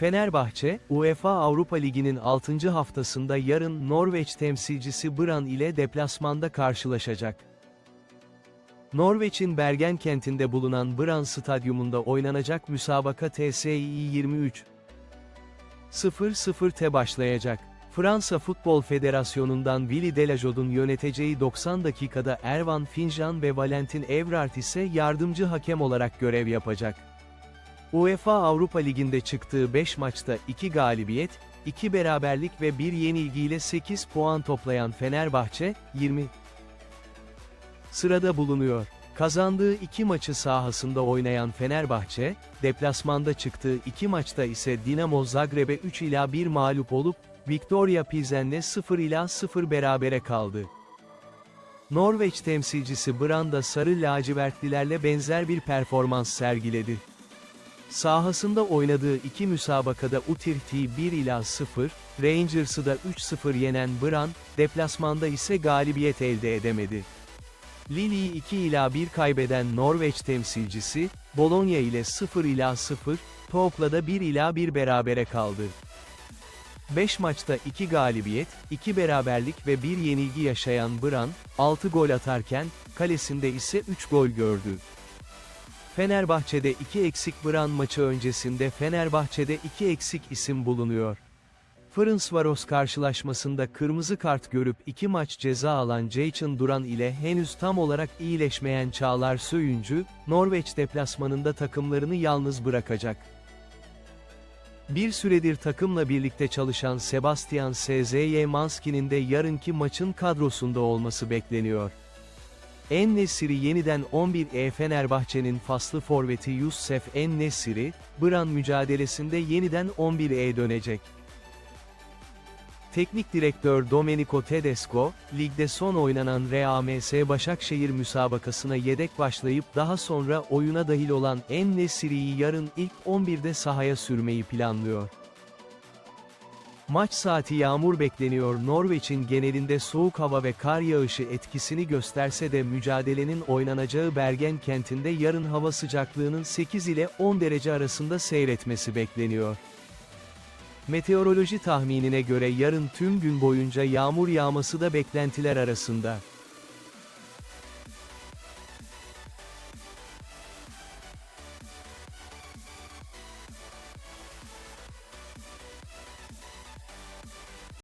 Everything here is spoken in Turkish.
Fenerbahçe, UEFA Avrupa Ligi'nin 6. haftasında yarın Norveç temsilcisi Brann ile deplasmanda karşılaşacak. Norveç'in Bergen kentinde bulunan Brann Stadyumunda oynanacak müsabaka TSİ 23 0-0'te başlayacak. Fransa Futbol Federasyonu'ndan Willy Delajod'un yöneteceği 90 dakikada Ervan Finjan ve Valentin Evrart ise yardımcı hakem olarak görev yapacak. UEFA Avrupa Ligi'nde çıktığı 5 maçta 2 galibiyet, 2 beraberlik ve 1 yenilgiyle 8 puan toplayan Fenerbahçe, 20 sırada bulunuyor. Kazandığı iki maçı sahasında oynayan Fenerbahçe, deplasmanda çıktığı iki maçta ise Dinamo Zagreb'e 3 ila 1 mağlup olup, Victoria Pilsen'le 0 ila 0 berabere kaldı. Norveç temsilcisi Branda sarı lacivertlilerle benzer bir performans sergiledi. Sahasında oynadığı iki müsabakada Utrecht'i 1 ila 0, Rangers'ı da 3-0 yenen Brann, deplasmanda ise galibiyet elde edemedi. Lille'yi 2 ila 1 kaybeden Norveç temsilcisi, Bologna ile 0 ila 0, Tok'la da 1 ila 1 berabere kaldı. 5 maçta 2 galibiyet, 2 beraberlik ve 1 yenilgi yaşayan Brann, 6 gol atarken, kalesinde ise 3 gol gördü. Fenerbahçe'de 2 eksik Brann maçı öncesinde Fenerbahçe'de 2 eksik isim bulunuyor. Ferencvaros karşılaşmasında kırmızı kart görüp 2 maç ceza alan Jason Duran ile henüz tam olarak iyileşmeyen Çağlar Söyüncü, Norveç deplasmanında takımlarını yalnız bırakacak. Bir süredir takımla birlikte çalışan Sebastian SZY Manski'nin de yarınki maçın kadrosunda olması bekleniyor. En-Nesyri yeniden 11 Fenerbahçe'nin faslı forveti Youssef En-Nesyri, Brann mücadelesinde yeniden 11'e dönecek. Teknik direktör Domenico Tedesco, ligde son oynanan RAMS Başakşehir müsabakasına yedek başlayıp daha sonra oyuna dahil olan En-Nesyri'yi yarın ilk 11'de sahaya sürmeyi planlıyor. Maç saati yağmur bekleniyor Norveç'in genelinde soğuk hava ve kar yağışı etkisini gösterse de mücadelenin oynanacağı Bergen kentinde yarın hava sıcaklığının 8 ile 10 derece arasında seyretmesi bekleniyor. Meteoroloji tahminine göre yarın tüm gün boyunca yağmur yağması da beklentiler arasında.